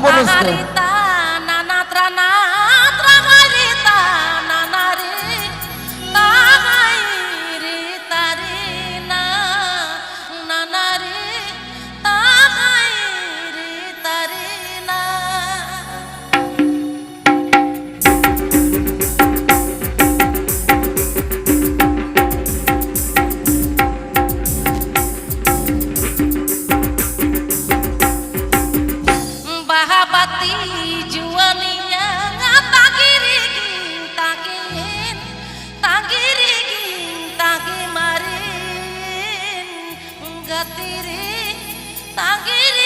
clamou nos cantos. তাগিরে তাগিরে